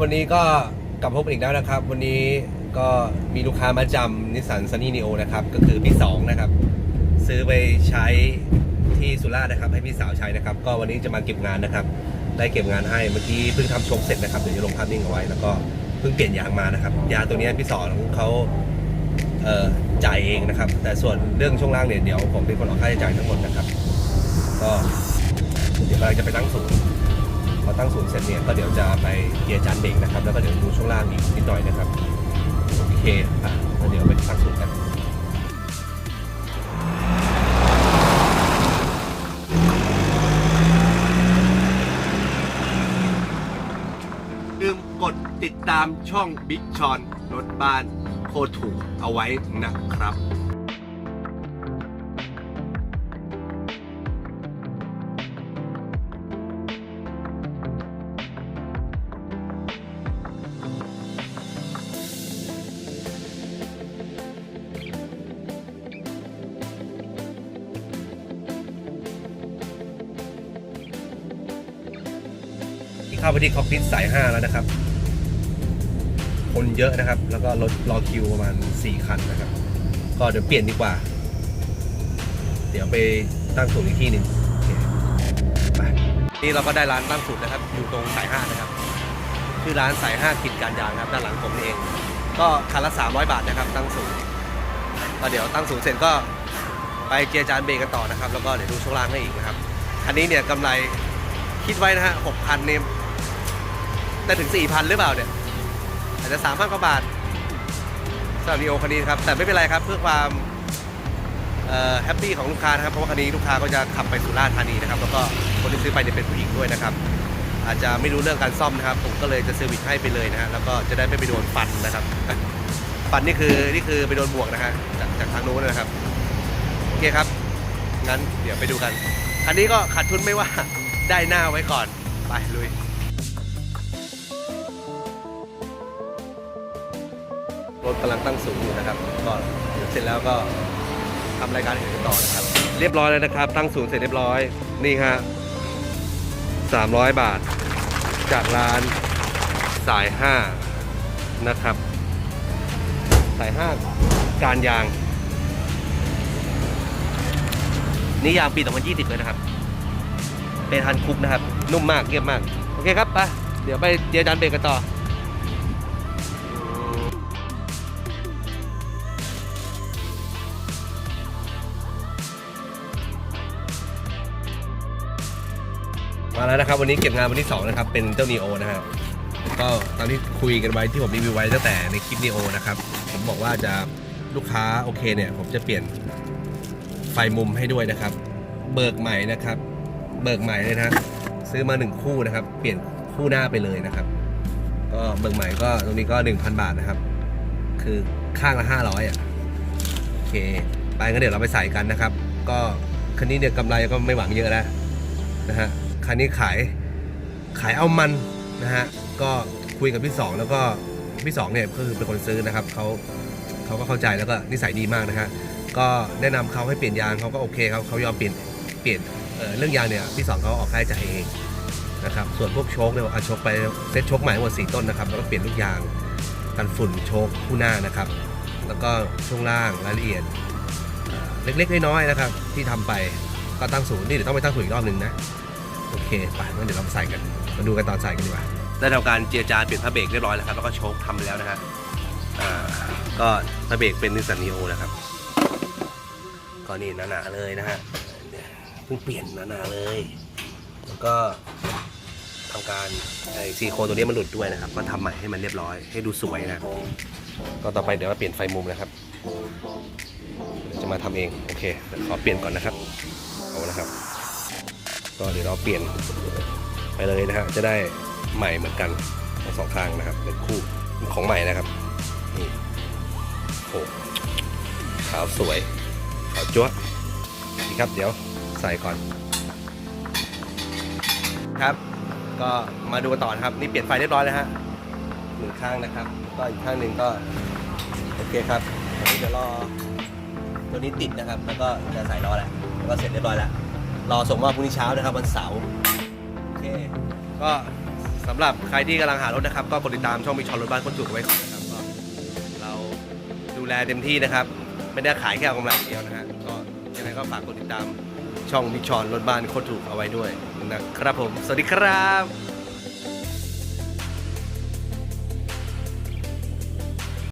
วันนี้ก็กลับพบกันอีกแล้วนะครับ วันนี้ก็มีลูกค้ามาจำนิสสันซันนี่นีโอนะครับ ก็คือพี่สองนะครับ ซื้อไปใช้ที่สุราษฎร์นะครับ ให้พี่สาวใช้นะครับ ก็วันนี้จะมาเก็บงานนะครับ ได้เก็บงานให้เมื่อกี้เพิ่งทำชคเสร็จนะครับเดี๋ยวจะลงภาพนิ่งเอาไว้ แล้วก็เพิ่งเปลี่ยนยางมานะครับ ยางตัวนี้พี่สอนเขาเอ่อจ่ายเองนะครับ แต่ส่วนเรื่องช่วงล่างเนี่ยเดี๋ยวผมเป็นคนออกค่าใช้จ่ายทั้งหมดนะครับ ก็เดี๋ยวกำลังจะไปตั้งศูนย์พอตั้งศูนย์เสร็จเนี่ยก็เดี๋ยวจะไปเกียร์ แล้วก็เดี๋ยวดูช่วงล่างอีกนิดหน่อยนะครับ โอเคอะแล้วเดี๋ยวไปตั้งศูนกันลืมกดติดตามช่องบิ๊กชอนรถบ้านโคตรถูกเอาไว้นะครับ เข้าไปที่คอปพิทสาย 5 แล้วนะครับ คนเยอะนะครับ แล้วก็รถรอคิวประมาณ 4 คันนะครับ ก็เดี๋ยวเปลี่ยนดีกว่า เดี๋ยวไปตั้งศูนย์อีกที่หนึ่งไปนี่เราก็ได้ร้านตั้งศูนย์นะครับ อยู่ตรงสาย 5 นะครับ ชื่อร้านสาย 5กิจการยางครับด้านหลังผมนี่เอง ก็คันละ 300 บาทนะครับ ตั้งศูนย์ก็เดี๋ยวตั้งศูนย์เสร็จก็ไปเจียจานเบรกกันต่อนะครับ แล้วก็เดี๋ยวดูช่วงล่างให้อีกนะครับ คันนี้เนี่ยกำไรคิดไว้นะฮะหกพันเนี่ย แต่ถึงสี่พันหรือเปล่าเนี่ย อาจจะสามพันกว่าบาทสำหรับนีโอคันนี้ครับ แต่ไม่เป็นไรครับเพื่อความแฮปปี้ของลูกค้านะครับ เพราะว่าคันนี้ลูกค้าก็จะขับไปสุราษฎร์ธานีนะครับ แล้วก็คนที่ซื้อไปเนี่ยเป็นผู้หญิงด้วยนะครับ อาจจะไม่รู้เรื่องการซ่อมนะครับ ผมก็เลยจะเซอร์วิสให้ไปเลยนะฮะ แล้วก็จะได้ไม่ไปโดนฟันนะครับ ฟันนี่คือนี่คือไปโดนบวกนะฮะจากจากทางโน้นนะครับ โอเคครับ งั้นเดี๋ยวไปดูกัน คันนี้ก็ขาดทุนไม่ว่า ได้หน้าไว้ก่อน ไปลุย รถกำลังตั้งสูงอยู่นะครับก็เดี๋ยวเสร็จแล้วก็ทำรายการอื่นต่อนะครับ เรียบร้อยแล้วนะครับ ตั้งศูนย์เสร็จเรียบร้อยนี่ฮะ300 บาท จากร้านสาย 5 นะครับ สาย 5 การยาง นี่ยางปี 2020 เลยนะครับ เป็นฮันคุกนะครับ นุ่มมากเงียบมาก โอเคครับไปเดี๋ยวไปเจียร์จานเบรกกันต่อ มาแล้วนะครับ วันนี้เก็บงานวันที่2นะครับเป็นเจ้านีโอนะฮะก็ตามที่คุยกันไว้ที่ผมรีวิวไว้ตั้งแต่ในคลิปนีโอนะครับผมบอกว่าจะลูกค้าโอเคเนี่ย ผมจะเปลี่ยนไฟมุมให้ด้วยนะครับ เบิกใหม่นะครับ เบิกใหม่เลยนะฮะซื้อมา 1 คู่นะครับ เปลี่ยนคู่หน้าไปเลยนะครับ ก็เบิกใหม่ก็ตรงนี้ก็ 1,000 บาทนะครับ คือข้างละ500อะโอเค ไปงั้นเดี๋ยวเราไปใส่กันนะครับ ก็คันนี้เนี่ยกำไรก็ไม่หวังเยอะแล้วนะฮะ คันนี้ขายขายเอามันนะฮะก็คุยกับพี่สองแล้วก็พี่สองเนี่ยก็คือเป็นคนซื้อนะครับเขาเขาก็เข้าใจแล้วก็นิสัยดีมากนะฮะก็แนะนำเขาให้เปลี่ยนยางเขาก็โอเคครับเขายอมเปลี่ยนเปลี่ยนเเรื่องยางเนี่ยพี่สองเขาออกค่าใช้จ่ายเองนะครับส่วนพวกโชคเนี่ยเอาโชคไปเซ็ตโชคใหม่หมดสี่ต้นนะครับแล้วก็เปลี่ยนลูกยางกันฝุ่นโชคคู่หน้านะครับ แล้วก็ช่วงล่างรายละเอียดเอ่อเล็กๆน้อยๆนะครับ ที่ทำไปก็ตั้งศูนย์นี่เดี๋ยวต้องไปตั้งศูนย์อีกรอบหนึ่งนะ โอเคไปงั้นเดี๋ยวเราใส่กัน มาดูกันตอนใส่กันดีกว่า ได้ทำการเจียจานเปลี่ยนผ้าเบรกเรียบร้อยแล้วครับ แล้วก็โชคทำไปแล้วนะฮะอ่าก็ผ้าเบรกเป็นนิสสันนีโอนะครับ ก็นี่หนาๆเลยนะฮะเพิ่งเปลี่ยนหนาๆเลย แล้วก็ทำการไอซีโคนตัวนี้มันหลุดด้วยนะครับ ก็ทำใหม่ให้มันเรียบร้อยให้ดูสวยนะ ก็ต่อไปเดี๋ยวมาเปลี่ยนไฟมุมนะครับเดี๋ยวจะมาทำเอง โอเคเดี๋ยวขอเปลี่ยนก่อนนะครับ เอานะครับ ก็เดี๋ยวเราเปลี่ยนไปเลยนะฮะจะได้ใหม่เหมือนกันทั้งสองข้างนะครับเป็นคู่ของใหม่นะครับนี่โอ้ขาวสวยขาวจั๊วนี่ครับ เดี๋ยวใส่ก่อน ครับ ก็มาดูต่อนะครับ นี่เปลี่ยนไฟเรียบร้อยแล้วฮะหนึ่งข้างนะครับ ก็อีกข้างหนึ่งก็โอเคครับเดี๋ยวรอตัวนี้ติดนะครับ แล้วก็จะใส่ล้อแล้วแล้วก็เสร็จเรียบร้อยแล้ว รอส่งมอบพรุ่งนี้เช้านะครับวันเสาร์โอเคก็สำหรับใครที่กำลังหารถนะครับ ก็กดติดตามช่องมิชอนรถบ้านคนถูกเอาไว้ก่อนนะครับก็เราดูแลเต็มที่นะครับ ไม่ได้ขายแค่เอากำไรอย่างเดียวนะฮะก็ยังไงก็ฝากกดติดตามช่องมิชอนรถบ้านโคตรถูกเอาไว้ด้วยนะครับผม สวัสดีครับ